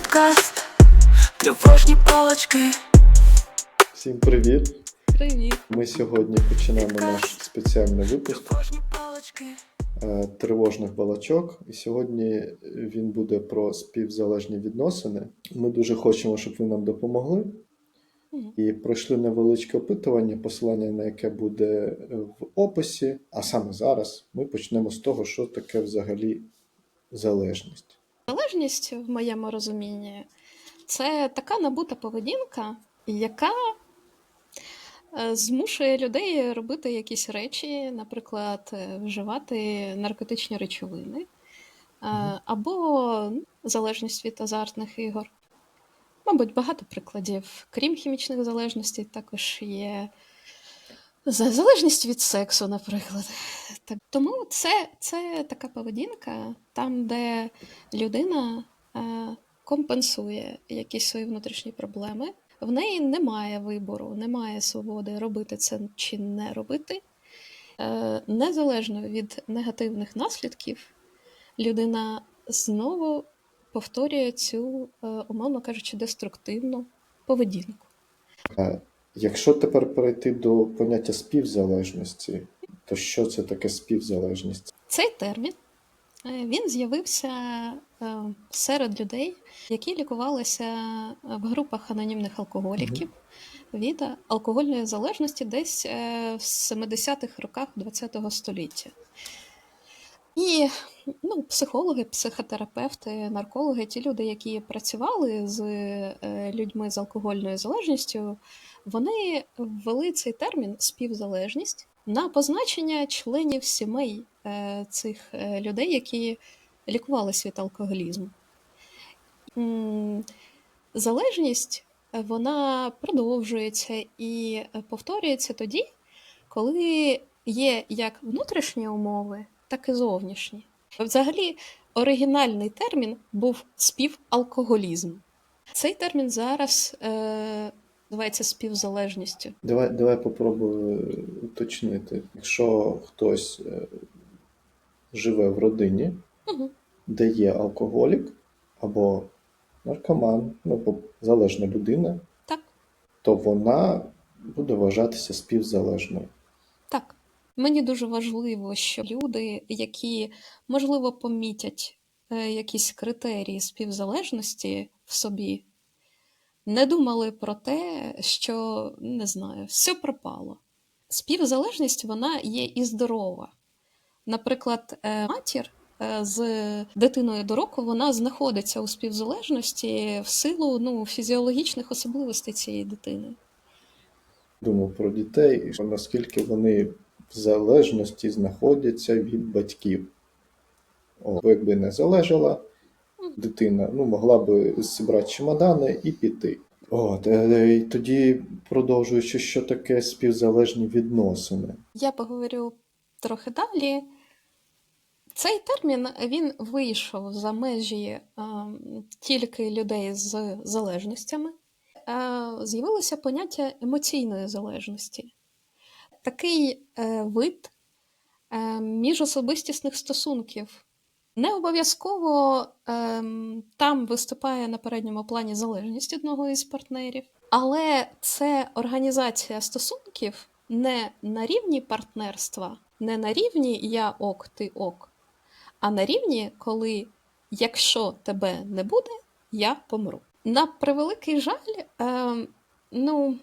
підкаст, тривожні палочки. Всім привіт! Привіт. Ми сьогодні починаємо наш спеціальний випуск Тривожні палочки. е, тривожних балачок. І сьогодні він буде про співзалежні відносини. Ми дуже хочемо, щоб ви нам допомогли. І пройшли невеличке опитування, посилання на яке буде е, в описі. А саме зараз ми почнемо з того, що таке взагалі залежність. Залежність, в моєму розумінні, це така набута поведінка, яка е, змушує людей робити якісь речі, наприклад, е, вживати наркотичні речовини, е, або ну, залежність від азартних ігор. Мабуть, багато прикладів. Крім хімічних залежностей, також є залежність від сексу, наприклад. Тому це, це така поведінка, там, де людина е, компенсує якісь свої внутрішні проблеми. В неї немає вибору, немає свободи робити це чи не робити. Е, незалежно від негативних наслідків, людина знову повторює цю, е, умовно кажучи, деструктивну поведінку. Е, Якщо тепер перейти до поняття співзалежності, то що це таке співзалежність? Цей термін е, він з'явився е, серед людей, які лікувалися в групах анонімних алкоголіків від алкогольної залежності десь е, в 70-х роках ХХ століття. І ну, психологи, психотерапевти, наркологи, ті люди, які працювали з е, людьми з алкогольною залежністю, вони ввели цей термін співзалежність на позначення членів сімей е, цих е, людей, які лікувалися від алкоголізму. Залежність вона продовжується і повторюється тоді, коли є як внутрішні умови, так і зовнішні. Взагалі, оригінальний термін був співалкоголізм. Цей термін зараз е, називається співзалежністю. Давай, давай попробую уточнити. Якщо хтось е, живе в родині, Угу. де є алкоголік або наркоман, ну, бо залежна людина, Так, то вона буде вважатися співзалежною. Мені дуже важливо, що люди, які, можливо, помітять е, якісь критерії співзалежності в собі, не думали про те, що не знаю, все пропало. Співзалежність вона є і здорова. Наприклад, е, матір е, з дитиною до року вона знаходиться у співзалежності в силу ну, фізіологічних особливостей цієї дитини. Думав про дітей, наскільки вони в залежності знаходяться від батьків. О, якби не залежала дитина, ну, могла би зібрати чемодани і піти. От, е, і тоді, продовжуючи, що таке співзалежні відносини. Я поговорю трохи далі. Цей термін він вийшов за межі е, тільки людей з залежностями. Е, з'явилося поняття емоційної залежності. Такий е, вид е, міжособистісних стосунків. Не обов'язково ем, там виступає на передньому плані залежність одного із партнерів, але це організація стосунків не на рівні партнерства, не на рівні я ок, ти ок, а на рівні, коли якщо тебе не буде, я помру. На превеликий жаль, ем, ну,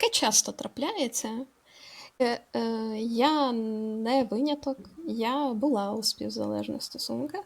таке часто трапляється. Е, е, Я не виняток, я була у співзалежних стосунках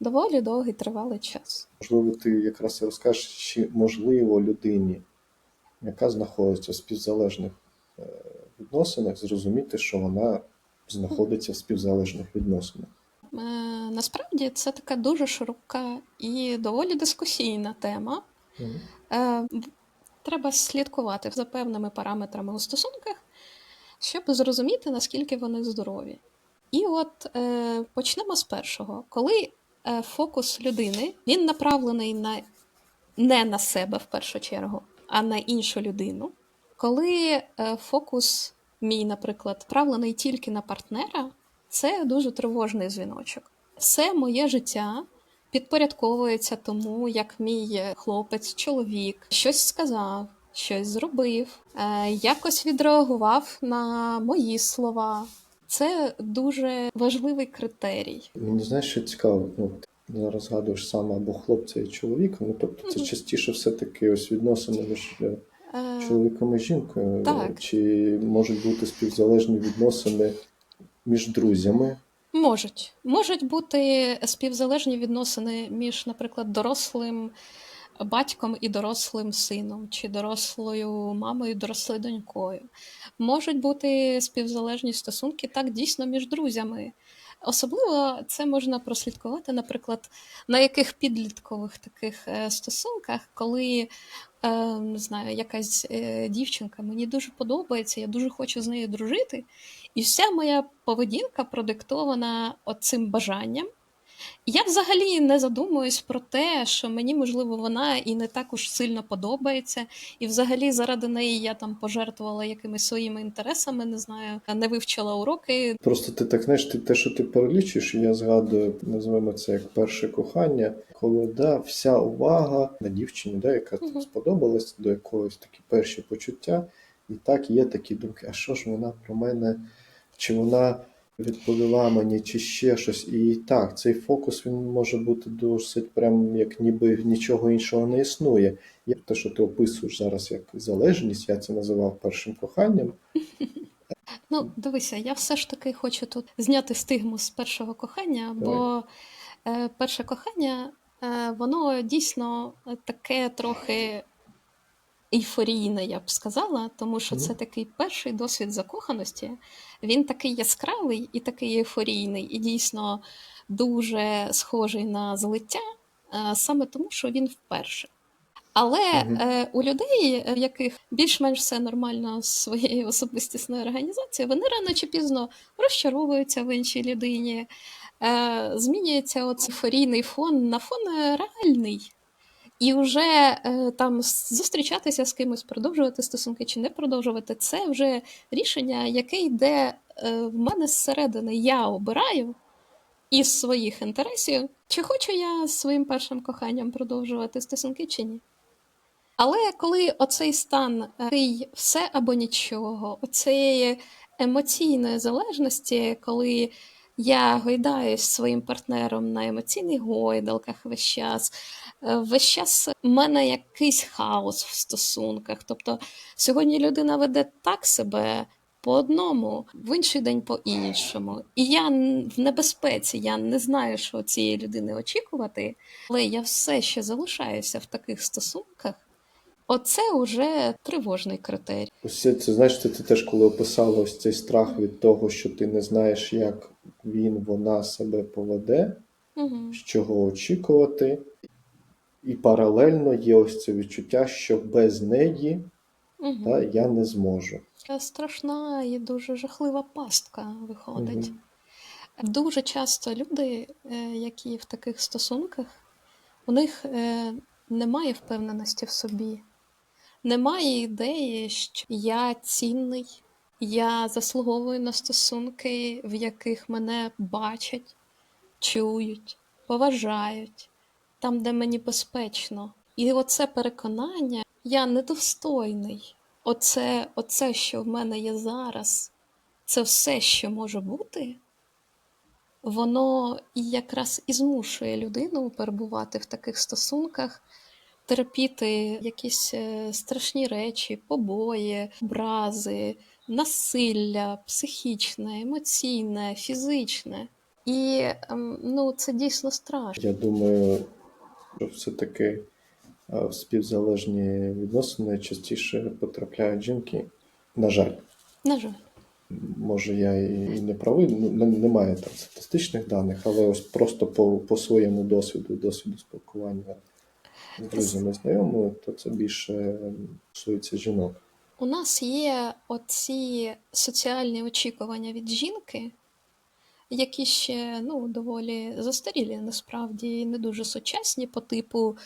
доволі довгий тривалий час. Можливо, ти якраз і розкажеш, чи можливо людині, яка знаходиться в співзалежних е, відносинах, зрозуміти, що вона знаходиться в співзалежних відносинах. Насправді це така дуже широка і доволі дискусійна тема. В- Треба слідкувати за певними параметрами у стосунках, щоб зрозуміти, наскільки вони здорові. І от е, почнемо з першого. Коли е, фокус людини він направлений на, не на себе в першу чергу, а на іншу людину. Коли е, фокус мій, наприклад, направлений тільки на партнера, це дуже тривожний дзвіночок. Все моє життя підпорядковується тому, як мій хлопець, чоловік щось сказав, щось зробив, е, якось відреагував на мої слова. Це дуже важливий критерій. Мені знаєш, що цікаво, ну, зараз згадуєш саме або хлопця і чоловіка, ну тобто це частіше все-таки ось відносини між е, Е, чоловіком і жінкою. так. Чи можуть бути співзалежні відносини між друзями? Можуть. Можуть бути співзалежні відносини між, наприклад, дорослим батьком і дорослим сином, чи дорослою мамою дорослою донькою. Можуть бути співзалежні стосунки так дійсно між друзями. Особливо це можна прослідкувати, наприклад, на яких підліткових таких е, стосунках, коли е, не знаю, якась е, дівчинка мені дуже подобається, я дуже хочу з нею дружити, і вся моя поведінка продиктована оцим бажанням. Я взагалі не задумуюсь про те, що мені, можливо, вона і не так уж сильно подобається, і взагалі заради неї я там пожертвувала якимись своїми інтересами, не знаю, не вивчила уроки. Просто ти так знаєш, ти те, що ти перелічуєш, я згадую, називаємо це як перше кохання, коли да, вся увага на дівчині, да, яка Мгм. сподобалась, до якогось такі перші почуття, і так є такі думки, а що ж вона про мене, чи вона відповіла мені, чи ще щось. І так, цей фокус він може бути досить прям як ніби нічого іншого не існує. Є те, що ти описуєш зараз як залежність, я це називав першим коханням. Ну, дивися, я все ж таки хочу тут зняти стигму з першого кохання, бо е, перше кохання, е, воно дійсно таке трохи ейфорійне, я б сказала, тому що це такий перший досвід закоханості. Він такий яскравий і такий ейфорійний, і дійсно дуже схожий на злиття, е, саме тому, що він вперше. Але е, у людей, в яких більш-менш все нормально з своєю особистісною організацією, вони рано чи пізно розчаровуються в іншій людині. Е, змінюється оцей форійний фон на фон реальний. І вже е, там зустрічатися з кимось, продовжувати стосунки чи не продовжувати, це вже рішення, яке йде е, в мене зсередини. Я обираю із своїх інтересів, чи хочу я з своїм першим коханням продовжувати стосунки чи ні. Але коли оцей стан такий все або нічого, оцеї емоційної залежності, коли я гойдаюсь своїм партнером на емоційних гойдалках весь час, е, весь час в мене якийсь хаос в стосунках. Тобто сьогодні людина веде так себе по одному, в інший день по іншому. І я в небезпеці, я не знаю, що цієї людини очікувати, але я все ще залишаюся в таких стосунках. Оце вже тривожний критерій. Ось це, це знаєш, це ти теж коли описала ось цей страх від того, що ти не знаєш, як він, вона себе поведе, Угу. з чого очікувати. І паралельно є ось це відчуття, що без неї Угу. та, я не зможу. Страшна і дуже жахлива пастка виходить. Мгм. Дуже часто люди, е, які в таких стосунках, у них е, немає впевненості в собі, немає ідеї, що я цінний, я заслуговую на стосунки, в яких мене бачать, чують, поважають, там, де мені безпечно. І оце переконання, я недостойний. Оце, оце, що в мене є зараз, це все, що може бути, воно якраз і змушує людину перебувати в таких стосунках, терпіти якісь е, страшні речі, побої, образи, насилля, психічне, емоційне, фізичне. І ем, ну, це дійсно страшно. Я думаю, що все-таки е, в співзалежні відносини частіше потрапляють жінки. На жаль, На жаль. може я і не правий, ну, немає там статистичних даних, але ось просто по, по своєму досвіду, досвіду спілкування друзями, знайомими, то це більше стосується жінок. У нас є оці соціальні очікування від жінки, які ще ну, доволі застарілі, насправді не дуже сучасні, по типу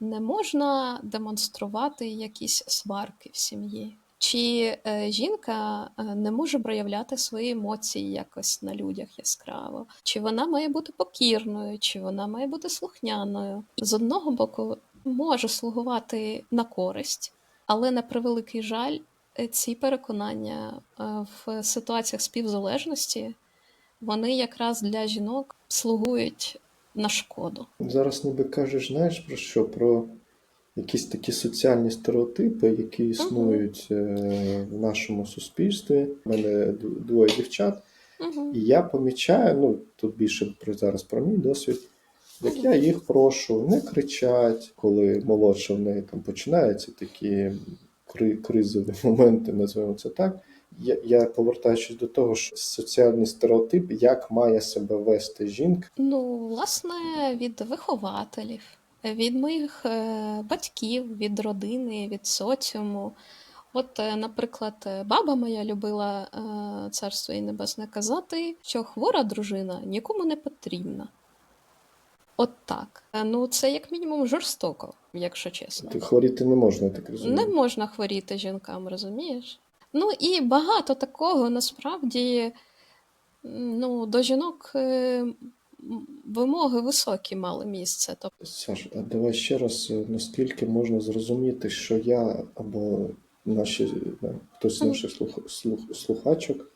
не можна демонструвати якісь сварки в сім'ї. Чи е, жінка е, не може проявляти свої емоції якось на людях яскраво? Чи вона має бути покірною, чи вона має бути слухняною? З одного боку, може слугувати на користь, але на превеликий жаль, е, ці переконання е, в ситуаціях співзалежності вони якраз для жінок слугують на шкоду. Зараз ніби кажеш, знаєш про що? Про якісь такі соціальні стереотипи, які існують е, в нашому суспільстві. У мене двоє дівчат, Угу. і я помічаю, ну тут більше про зараз про мій досвід. Як я їх прошу, не кричать, коли молодша в неї там починаються такі кри- кризові моменти, називаємо це так. Я, я повертаючись до того, що соціальний стереотип, як має себе вести жінка, Ну, власне, від вихователів, від моїх е, батьків, від родини, від соціуму. От, е, наприклад, баба моя любила е, царство їй небесне казати, що хвора дружина нікому не потрібна. От так. Е, Ну, це як мінімум жорстоко, якщо чесно. ти хворіти не можна, так розумію. Не можна хворіти жінкам, розумієш? Ну і багато такого насправді ну, до жінок е, вимоги високі мали місце. Тобто, Саш, а давай ще раз, е, наскільки можна зрозуміти, що я або наші, хтось з наших слух, слух, слухачок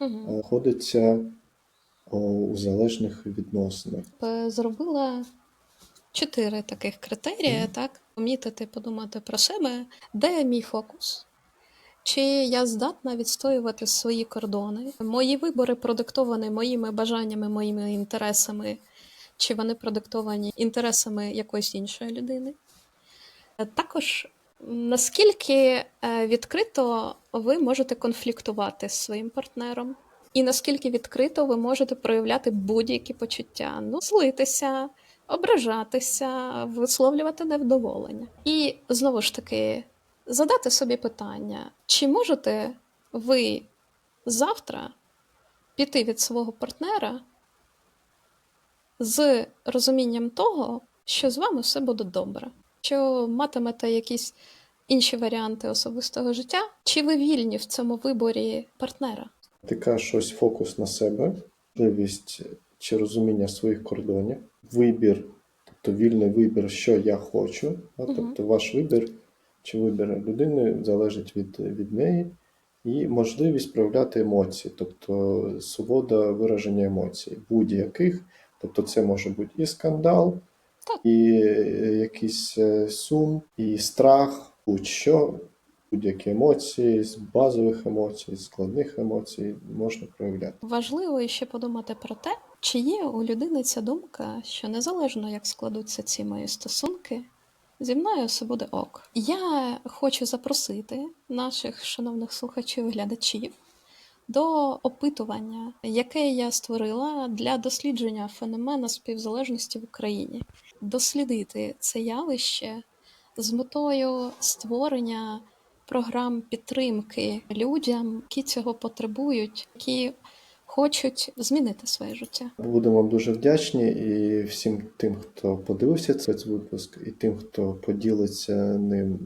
знаходиться у залежних відносинах. Е, зробила чотири таких критерії, Мгм. так? Помітити, подумати про себе, де мій фокус. Чи я здатна відстоювати свої кордони? Мої вибори продиктовані моїми бажаннями, моїми інтересами, чи вони продиктовані інтересами якоїсь іншої людини? Е, Також наскільки е, відкрито ви можете конфліктувати з своїм партнером? І наскільки відкрито ви можете проявляти будь-які почуття, ну, злитися, ображатися, висловлювати невдоволення. І знову ж таки, задати собі питання, чи можете ви завтра піти від свого партнера з розумінням того, що з вами все буде добре, що матимете якісь інші варіанти особистого життя, чи ви вільні в цьому виборі партнера? Ти кажеш щось фокус на себе, можливість чи розуміння своїх кордонів, вибір, тобто вільний вибір, що я хочу. а. Тобто ваш вибір чи вибір людини залежить від, від неї, і можливість проявляти емоції, тобто свобода вираження емоцій, будь-яких. Тобто це може бути і скандал, Так. і е, якийсь е, сум, і страх, будь-що, будь-які емоції, з базових емоцій, з складних емоцій можна проявляти. Важливо ще подумати про те, чи є у людини ця думка, що незалежно як складуться ці мої стосунки, зі мною все буде ок. Я хочу запросити наших шановних слухачів і глядачів до опитування, яке я створила для дослідження феномена співзалежності в Україні, дослідити це явище з метою створення програм підтримки людям, які цього потребують, які хочуть змінити своє життя. Будемо вам дуже вдячні і всім тим, хто подивився цей випуск, і тим, хто поділиться ним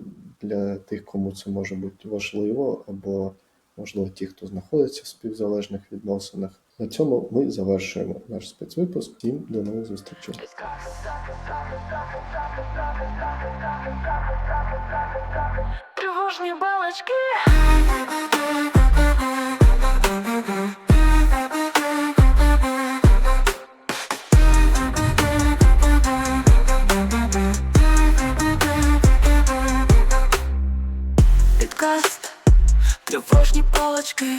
для тих, кому це може бути важливо, або можливо ті, хто знаходиться в співзалежних відносинах. На цьому ми завершуємо наш спецвипуск. Всім до нових зустрічей. Тривожні балачки. Підкаст. Тривожні палочки.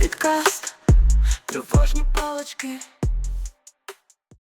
Підкаст. Тривожні палочки.